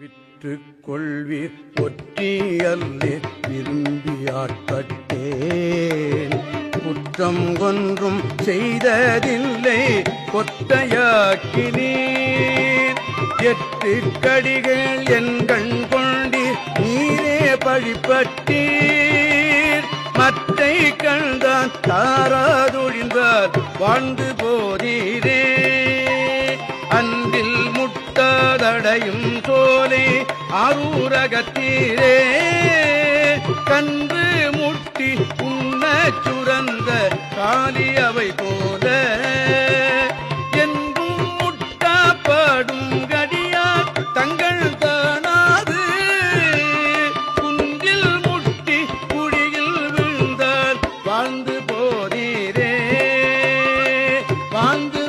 விற்று கொள்வீர் ஒற்றியல்லே விரும்பியாட்பட்டேன் குற்றம் ஒன்றும் செய்ததில்லை கொட்டையாக்கினீர் எட்டு கடிகள் எண்கள் கண் நீரே பழிப்பட்டீர் மற்றை கண்தான் தாராதொழிந்தார் வாழ்ந்து போதீரே. ஆதடையும் சோலை அரூரகத்தீரே. கன்று முட்டி உண்ண சுரந்த காலியவை போல. என்றும் முட்டாப்படும் கடியார் தங்கள் தானாது குன்றில் முட்டி குடியில் விழுந்தால் வாழ்ந்து போதீரே. வாழ்ந்து